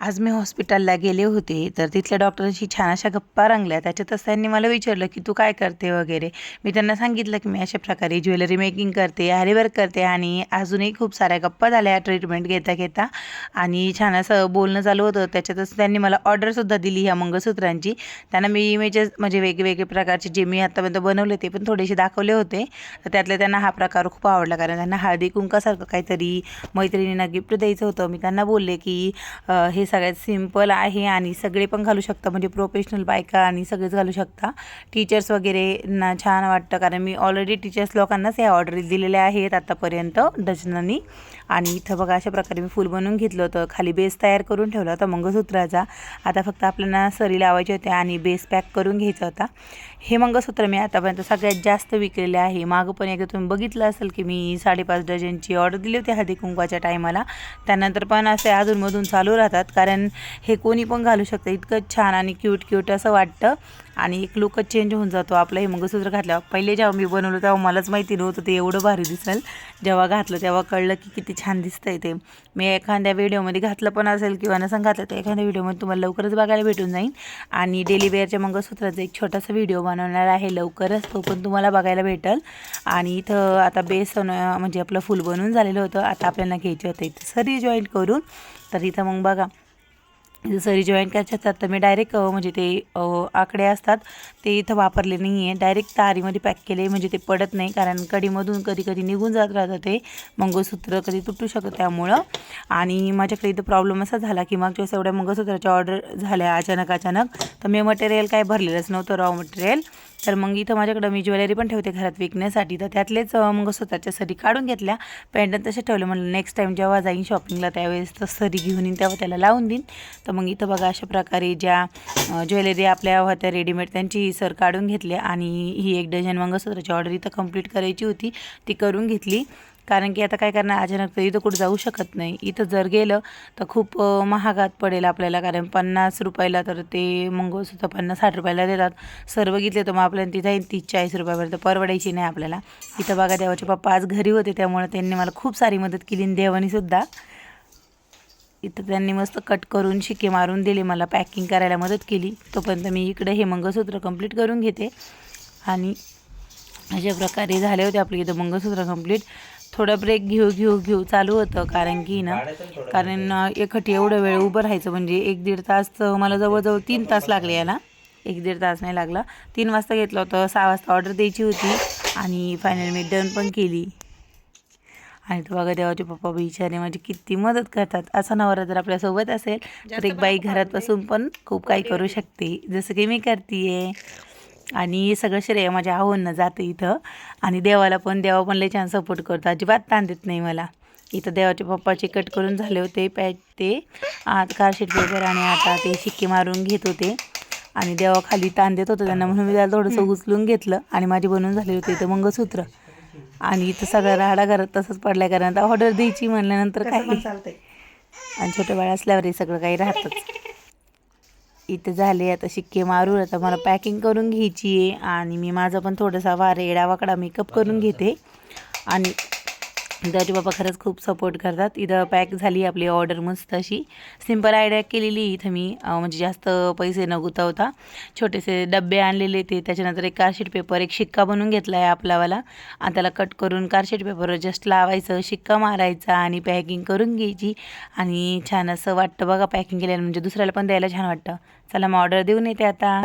आज मी हॉस्पिटलला गेले होते तर तिथल्या डॉक्टरांशी छान अशा गप्पा रंगल्या. त्याच्यातच त्यांनी मला विचारलं की तू काय करते वगैरे? मी त्यांना सांगितलं की मी अशा प्रकारे ज्वेलरी मेकिंग करते हॅरीवर्क करते आणि अजूनही खूप साऱ्या गप्पा झाल्या ट्रीटमेंट घेता घेता आणि छान असं बोलणं चालू होतं. त्याच्यातच त्यांनी मला ऑर्डरसुद्धा दिली ह्या मंगळसूत्रांची. त्यांना मी इमेजेस म्हणजे वेगवेगळे प्रकारचे जे मी आत्तापर्यंत बनवले ते पण थोडेसे दाखवले होते. तर त्यातले त्यांना हा प्रकार खूप आवडला कारण त्यांना हळदी कुंकासारखं काहीतरी मैत्रिणींना गिफ्ट द्यायचं होतं. मी त्यांना बोलले की हे सगळ्यात सिंपल आहे आणि सगळे पण घालू शकता. म्हणजे प्रोफेशनल बायका आणि सगळेच घालू शकता. टीचर्स वगैरे ना छान वाटतं. कारण मी ऑलरेडी टीचर्स लोकांनाच ह्या ऑर्डर दिलेल्या आहेत आत्तापर्यंत डझनानी. आणि इथं बघा अशा प्रकारे मी फुल बनवून घेतलं होतं. खाली बेस तयार करून ठेवला होता मंगळसूत्राचा. आता फक्त आपल्याला सरी लावायची होती आणि बेस पॅक करून घ्यायचा होता. हे मंगळसूत्र मी आतापर्यंत सगळ्यात जास्त विकलेले आहे. मागं पण एकदा तुम्ही बघितलं असेल की मी साडेपाच डझनची ऑर्डर दिली होती हळदी कुंकवाच्या टायमाला त्यानंतर पण असे अधूनमधून चालू राहतात. कारण हे कोणी पण घालू शकतं. इतकं छान आणि क्यूट क्यूट असं वाटतं. आणि एक लुकच चेंज होऊन जातो आपलं हे मंगळसूत्र घातल्यावर. पहिले जेव्हा मी बनवलं तेव्हा मलाच माहिती नव्हतं ते एवढं भारी दिसेल. जेव्हा घातलं तेव्हा कळलं की किती छान दिसतंय ते. मी एखाद्या व्हिडिओमध्ये घातलं पण असेल किंवा नसं घातलं तर एखाद्या व्हिडिओमध्ये तुम्हाला लवकरच बघायला भेटून जाईल आणि डेली वेअरच्या मंगळसूत्राचा एक छोटासा व्हिडिओ बनवणार आहे. लवकरच तो पण तुम्हाला बघायला भेटेल. आणि इथं आता बेस म्हणजे आपलं फुल बनवून झालेलं होतं. आता आपल्याला घ्यायचं होतं इथं सरी जॉईंट करून. तर इथं मग बघा सरी जॉईंट करायचे असतात तर मी डायरेक्ट म्हणजे ते आकडे असतात ते इथं वापरले नाही आहे डायरेक्ट तारीमध्ये पॅक केले म्हणजे ते पडत नाही कारण कडीमधून कधी कधी निघून जात राहतं ते. मंगळसूत्र कधी तुटू शकतं त्यामुळं. आणि माझ्याकडे इथं प्रॉब्लेम असा झाला की मागच्या वेळेस एवढ्या मंगळसूत्राच्या ऑर्डर झाल्या अचानक अचानक तर मी मटेरियल काय भरलेलंच नव्हतं रॉ मटेरियल तर मग इथं माझ्याकडं मी ज्वेलरी पण ठेवते घरात विकण्यासाठी. तर त्यातलेच मग स्वतःच्या सरी काढून घेतल्या. पेंडंट तसे ठेवले. म्हणलं नेक्स्ट टाईम जेव्हा जाईन शॉपिंगला त्यावेळेस तर सरी घेऊन येईन तेव्हा त्याला लावून देईन. तर मग इथं बघा अशा प्रकारे ज्या ज्वेलरी आपल्या होत्या रेडीमेड त्यांची सर काढून घेतली आणि ही एक डझन मंगळसूत्राची ऑर्डर इथं कंप्लीट करायची होती. ती करून घेतली. कारण की आता काय करणार अचानक तर इथं कुठं जाऊ शकत नाही. इथं जर गेलं तर खूप महागात पडेल आपल्याला. कारण पन्नास रुपयाला तर ते मंगळसूत्र पन्नास साठ रुपयाला देतात. सर्व घेतले तर मग आपल्याला तिथे तीस चाळीस रुपयापर्यंत परवडायची नाही आपल्याला. इथं बघा देवाचे पप्पा आज घरी होते त्यामुळे त्यांनी मला खूप सारी मदत केली आणि देवानीसुद्धा इथं त्यांनी मस्त कट करून शिके मारून दिले मला पॅकिंग करायला मदत केली. तोपर्यंत मी इकडे हे मंगळसूत्र कंप्लीट करून घेते. आणि अशा प्रकारे झाले होते आपले इथं मंगळसूत्र कंप्लीट. थोडा ब्रेक घेऊ घेऊ घेऊ चालू होतं कारण की ना कारण अं, एकटी एवढं वेळ उभं राहायचं म्हणजे एक दीड तास मला जवळजवळ तीन तास लागले याला. एक दीड तास नाही लागला. तीन वाजता घेतलं होतं सहा वाजता ऑर्डर द्यायची होती आणि फायनल मी डन पण केली. आणि तो बघा देवाचे पप्पा बिचारे माझी किती मदत करतात. असा नवरा जर आपल्यासोबत असेल तर एक बाई घरात बसून पण खूप काही करू शकते. जसं की मी करते आणि सगळं श्रेय माझ्या आहोंना जातं इथं. आणि देवाला पण देवा पण लय छान सपोर्ट करतो. अजिबात ताण देत नाही मला. इथं देवाचे पप्पाचे कट करून झाले होते पॅच ते. आत कारशीट पेपर आणि आता ते शिक्के मारून घेत होते. आणि देवा खाली ताण देत होतं त्यांना म्हणून मी त्याला थोडंसं उचलून घेतलं. आणि माझे बनवून झाले होते इथं मंगळसूत्र. आणि इथं सगळं राडा घरात तसंच पडलाय कारण आता ऑर्डर द्यायची म्हणल्यानंतर काय? आणि छोटं बाळ असल्यावर हे सगळं काही राहतंच. इथं झाले आता शिक्के मारून आता मला पॅकिंग करून घ्यायची आहे. आणि मी माझा पण थोडासा वारे एडावाकडा मेकअप करून घेते. आणि दाजी बाबा खरंच खूप सपोर्ट करतात. इथं पॅक झाली आपली ऑर्डर मस्त अशी. सिंपल आयडिया केलेली इथं मी. म्हणजे जास्त पैसे न गुतवता. छोटेसे डबे आणलेले ते. त्याच्यानंतर एक कारशीट पेपर एक शिक्का बनवून घेतला आहे आपलावाला. आणि त्याला कट करून कारशीट पेपरवर जस्ट लावायचं शिक्का मारायचा आणि पॅकिंग करून घ्यायची. आणि छान असं वाटतं बघा पॅकिंग केल्यानं. म्हणजे दुसऱ्याला पण द्यायला छान वाटतं. चला मग ऑर्डर देऊन येते आता.